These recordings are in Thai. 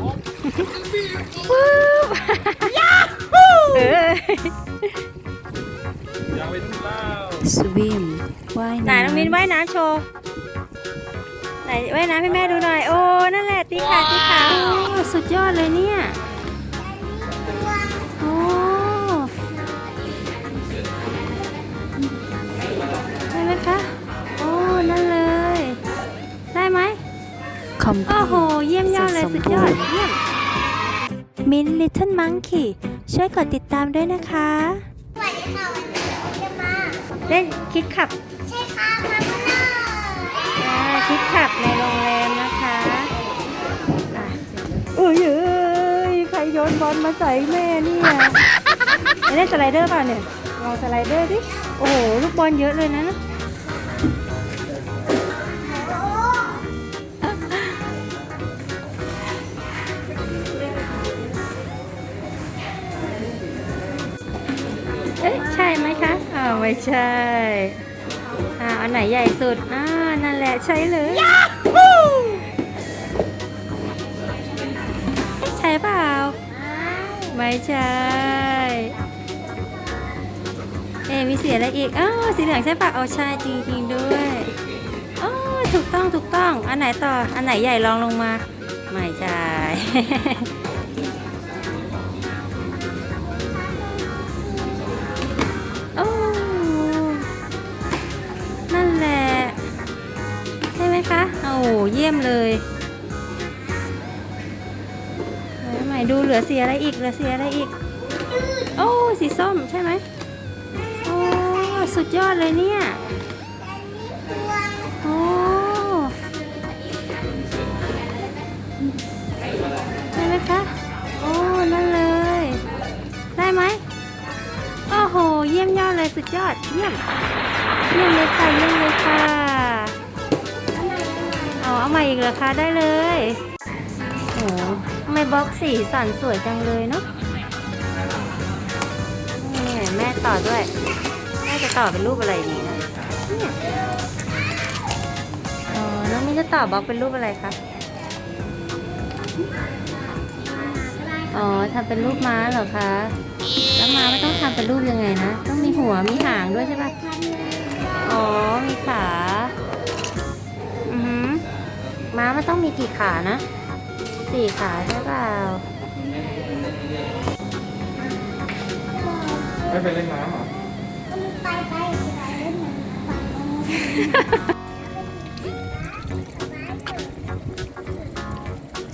ปุ๊บเออยังไม่ถึงแล้วสวิมว่ายไหนน้ำน้องมินว่ายน้ำโชว์ ไหนว่ายน้ำให้แม่ดูหน่อย โอ้ นั่นแหละตีขาตีขาโอ้สุดยอดเลยเนี่ย อมโอ้โห เยี่ยมยอดเลยสุดยอดเยี่ยมมินลิทเทิลมังคีช่วยกดติดตามด้วยนะคะ สวัสดีค่ะ วันนี้เราจะมา เล่นคิดขับ ใช่ค่ะมาข้างหน้าอ่าคิดขับในโรงแรมนะคะอะเอ้ยเอ้ยใครโยนบอลมาใส่แม่เนี่ยไม่ได้สไลเดอร์เปล่าเนี่ยลองสไลเดอร์ดิ โอ้โห ลูกบอลเยอะเลยนะเอ๊ะ ไม่ใช่ อ่าอันไหนใหญ่สุด อ่า นั่นแหละใช่เลยใช่เปล่า ไม่ใช่ เอมีสีอะไรอีก อ้าวสีเหลืองใช่ปะเอาใช่จริงๆด้วยอ๋อถูกต้องถูกต้อง อันไหนต่อ อันไหนใหญ่ลองลงมา ไม่ใช่ คะ โอ้เยี่ยมเลยไหนใหม่ดูเหลือสีอะไรอีก เหลือสีอะไรอีก โอ้สีส้มใช่ไหมโอ้สุดยอดเลยเนี่ย โอ้ใช่ไหมคะ โอ้นั่นเลย ได้ไหมโอ้โห เยี่ยมยอดเลยสุดยอด เยี่ยม เยี่ยมเลยค่ะ เยี่ยมเลยค่ะ เอาเอามาอีกเหรอคะได้เลยโอ้โหทำไมบล็อกสีสันสวยจังเลยเนาะนี่แม่ต่อด้วย แม่จะต่อเป็นรูปอะไรดีนะอ๋อน้องมิ้นจะต่อบล็อกเป็นรูปอะไรคะอ๋อทำเป็นรูปม้าเหรอคะ แล้วม้าไม่ต้องทำเป็นรูปยังไงนะ ต้องมีหัวมีหางด้วยใช่ปะอ๋อ มีขา ม้ามันต้องมีกี่ขานะ สี่ขาใช่เปล่าไม่ไปเล่นน้ำเหรอไปไปไปเล่นน้ำไป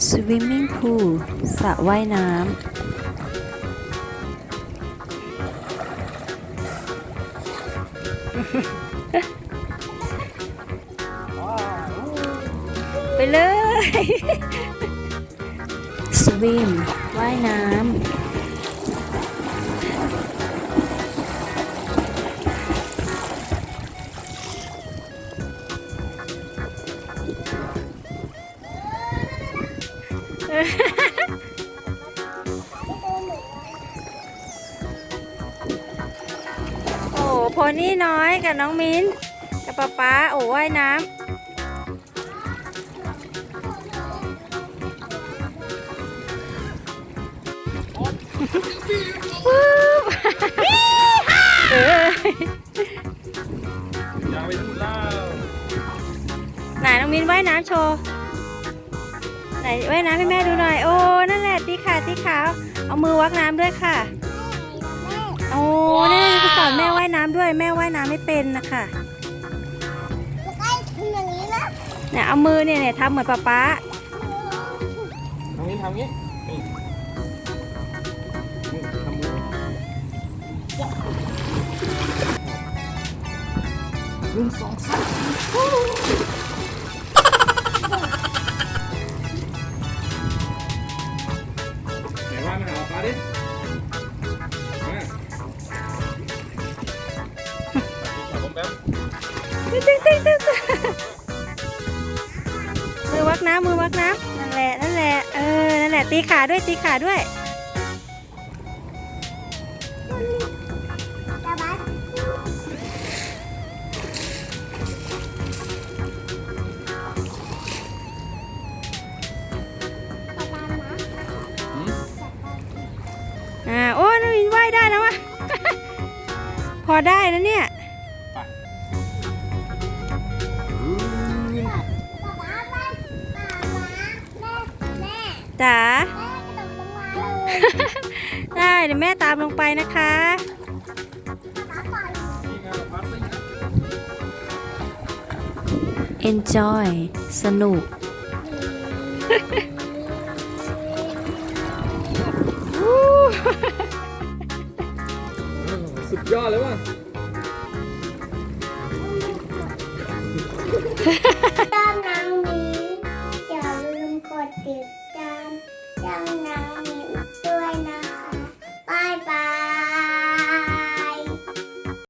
สวิมมิ่งพูลสระว่ายน้ไสวิมว่ายน้โอ้โพนี่น้อยกับน้องมิ้นกับป๊าป๊าโอ้ว่ายน้ำ ปุ๊บเออยังไม่ถึงแล้ว ไหนน้องมินว่ายน้ำโชว์ไหนว่ายน้ำให้แม่ดูหน่อย โอ้ นั่นแหละตีขาตีขาเอามือวักน้ำด้วยค่ะ โอ้นี่ไปสอนแม่ว่ายน้ำด้วย แม่ว่ายน้ำไม่เป็นนะค่ะเนี่ยเอามือเนี่ยเนี่ยทำเหมือนป๊าป๊าทำงี้ทำงี้ หนึ่งสองสามไหนว่ามาหาป้าดิมาขอผมแป๊บตึ๊ดตึ๊ดตึ๊ดตึ๊ดมือวักน้ำมือวักน้ำนั่นแหละนั่นแหละเออนั่นแหละตีขาด้วยตีขาด้วย อได้นะเนี่ยป๊าป๊าไปป๊าป๊าแม่แม่จ๋าแม่กระโดดลงมาเลยได้เดี๋ยวแม่ตามลงไปนะคะป๊าปล่อยนี่ไงเราพัดไปนะ enjoy สนุกเออสุด ยอดเลยว่ะ